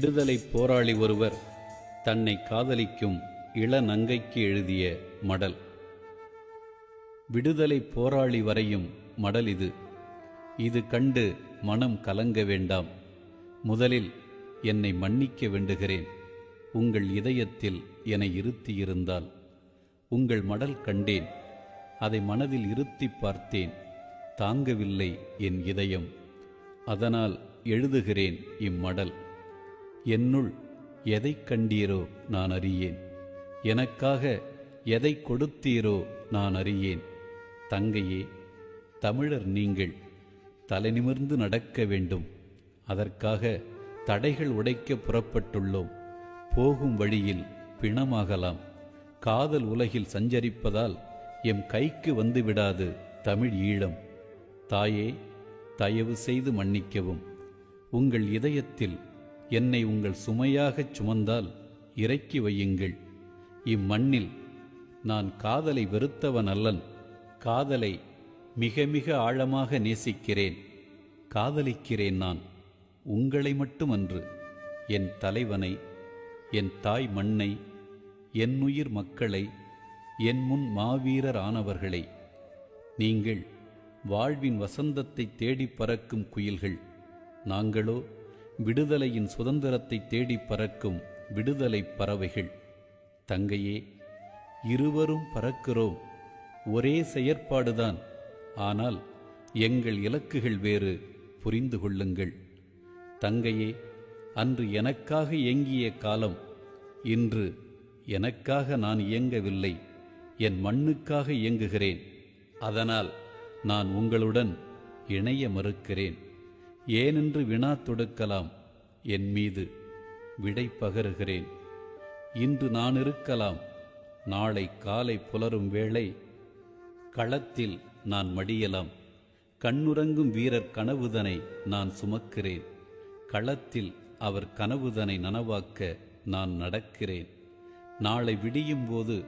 விடுதலை போராளி ஒருவர் தன்னை காதலிக்கும் இளநங்கைக்கு எழுதிய மடல். விடுதலை போராளி வரையும் மடல் இது. இது கண்டு மனம் கலங்க வேண்டாம். முதலில் என்னை மன்னிக்க வேண்டுகிறேன். உங்கள் இதயத்தில் என இருத்தியிருந்தால் உங்கள் மடல் கண்டேன். அதை மனதில் இருத்திப் பார்த்தேன். தாங்கவில்லை என் இதயம். அதனால் எழுதுகிறேன் இம்மடல். என்னுள் எதைக் கண்டீரோ நான் அறியேன். எனக்காக எதை கொடுத்தீரோ நான் அறியேன். தங்கையே தமிழர் நீங்கள் தலைநிமிர்ந்து நடக்க வேண்டும். அதற்காக தடைகள் உடைக்க புறப்பட்டுள்ளோம். போகும் வழியில் பிணமாகலாம். காதல் உலகில் சஞ்சரிப்பதால் எம் கைக்கு வந்துவிடாது தமிழ் ஈழம். தாயே தயவு செய்து மன்னிக்கவும். உங்கள் இதயத்தில் என்னை உங்கள் சுமையாகச் சுமந்தால் இறக்கி வையுங்கள். இம்மண்ணில் நான் காதலை வெறுத்தவன் அல்லன் காதலை மிக மிக ஆழமாக நேசிக்கிறேன். காதலிக்கிறேன் நான் உங்களை மட்டுமன்று. என் தலைவனை என் தாய் மண்ணை என் உயிர் மக்களை என் முன் மாவீரர் ஆனவர்களை. நீங்கள் வாழ்வின் வசந்தத்தை தேடிப் பறக்கும் குயில்கள். நாங்களோ விடுதலையின் சுதந்திரத்தை தேடிப் பறக்கும் விடுதலை பறவைகள். தங்கையே இருவரும் பறக்கிறோம். ஒரே செயற்பாடுதான். ஆனால் எங்கள் இலக்குகள் வேறு புரிந்து கொள்ளுங்கள். தங்கையே அன்று எனக்காக இயங்கிய காலம் இன்று எனக்காக நான் இயங்கவில்லை. என் மண்ணுக்காக இயங்குகிறேன். அதனால் நான் உங்களுடன் இணைய மறுக்கிறேன். ஏனென்று வினா தொடுக்கலாம். என் மீது விடை பகருகிறேன். இன்று நான் இருக்கலாம். நாளை காலை புலரும் வேளை களத்தில் நான் மடியலாம். கண்ணுறங்கும் வீரர் கனவுதனை நான் சுமக்கிறேன். களத்தில் அவர் கனவுதனை நனவாக்க நான் நடக்கிறேன். நாளை விடியும் போது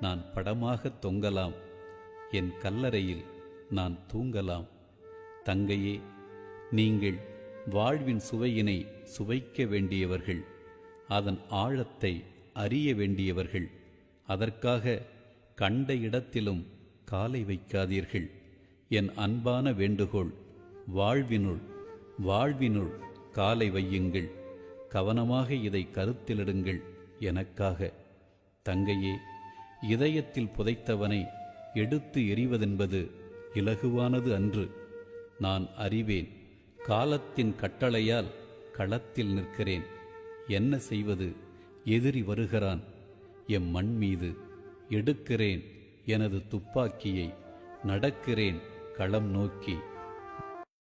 நான் படமாக தொங்கலாம். என் கல்லறையில் நான் தூங்கலாம். தங்கையே நீங்கள் வாழ்வின் சுவையினை சுவைக்க வேண்டியவர்கள் அதன் ஆழத்தை அறிய வேண்டியவர்கள் அதற்காக கண்ட இடத்திலும் காலை வைக்காதீர்கள். என் அன்பான வேண்டுகோள் வாழ்வினுள் வாழ்வினுள் காலை வையுங்கள். கவனமாக இதை கருத்திலிடுங்கள் எனக்காக. தங்கையே இதயத்தில் புதைத்தவனை எடுத்து எறிவதென்பது இலகுவானது அன்று. நான் அறிவேன். காலத்தின் கட்டளையால் களத்தில் நிற்கிறேன். என்ன செய்வது? எதிரி வருகிறான். எம் மண் மீது எடுக்கிறேன். எனது துப்பாக்கியை நடக்கிறேன். களம் நோக்கி.